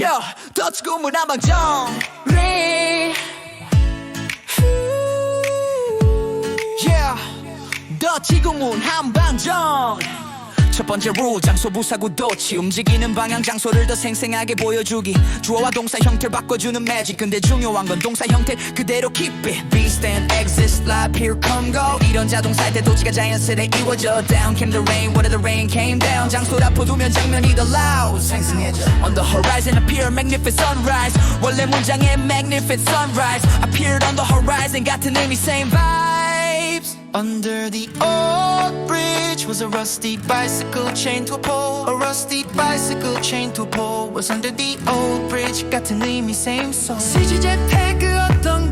Yo, 더치 구문 한방정 리 Yeah, 더치 구문 한방정. 첫 번째 룰 장소 부사구 도치 움직이는 방향 장소를 더 생생하게 보여주기. 주어와 동사 형태를 바꿔주는 매직. 근데 중요한 건 동사 형태 그대로 keep it. Be stand exist here come go 이런 자동사일 때 도치가 자연스레 이루어져 down came the rain what if the rain came down 장소를 앞으로 두면 장면이 더 loud 생생해져 on the horizon appear magnificent sunrise 원래 문장에 magnificent sunrise appeared on the horizon 같은 의미 same vibes Under the old bridge was a rusty bicycle chained to a pole. A rusty bicycle chained to a pole was under the old bridge. 같은 의미 same song. CGJP 그 어떤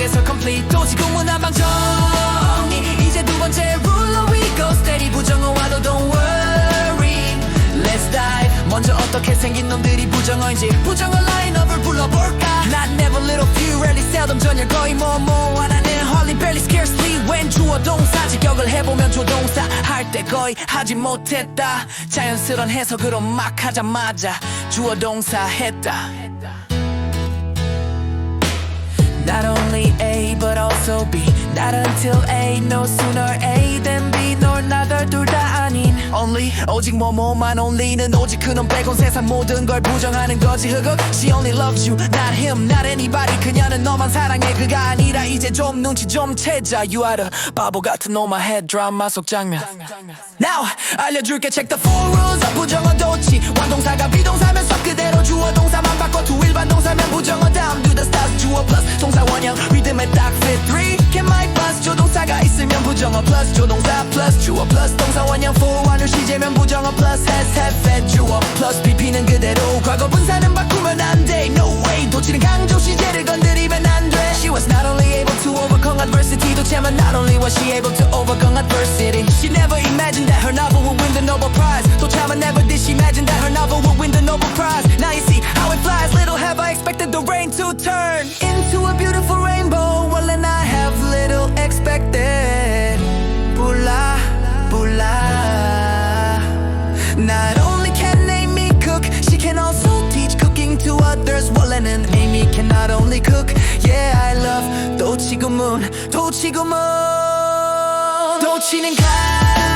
속에서 complete. 도치고 문 한방정. 이제 두 번째 rule we go steady. 부정어와도 don't worry. Let's dive. 먼저 어떻게 생긴 놈들이 부정어인지 부정어 라인업을 불러볼까? Not never little few rarely seldom 전혀 거의 뭐뭐 하나는 hardly barely scarcely when 주어 동사 직역을 해보면 조동사 할 때 거의 하지 못했다 자연스런 해석으로 막 하자마자 주어 동사 했다 Not only A but also B Not until A no sooner A than B nor 나들 둘다 아닌 Only 오직 뭐뭐만 only는 오직 그놈 빼곤 세상 모든 걸 부정하는 거지 흑흑 She only loves you not him not anybody 그녀는 너만 사랑해 그가 아니라 이제 좀 눈치 좀 채자 You are the 바보 같은 놈아 head 드라마 속 장면 Now 알려줄게 check the four rules of 부정어 도치 Fit three can my bus 조동사가 있으면 부정어 plus 조동사 plus 주어 plus 동사 원형 for 완료 시제면 부정어 plus has have fed 주어 plus pp는 그대 Not only can Amy cook, she can also teach cooking to others. Wallen and Amy can not only cook, yeah, I love Dolce Gumun, Dolce Gumun, Dolce and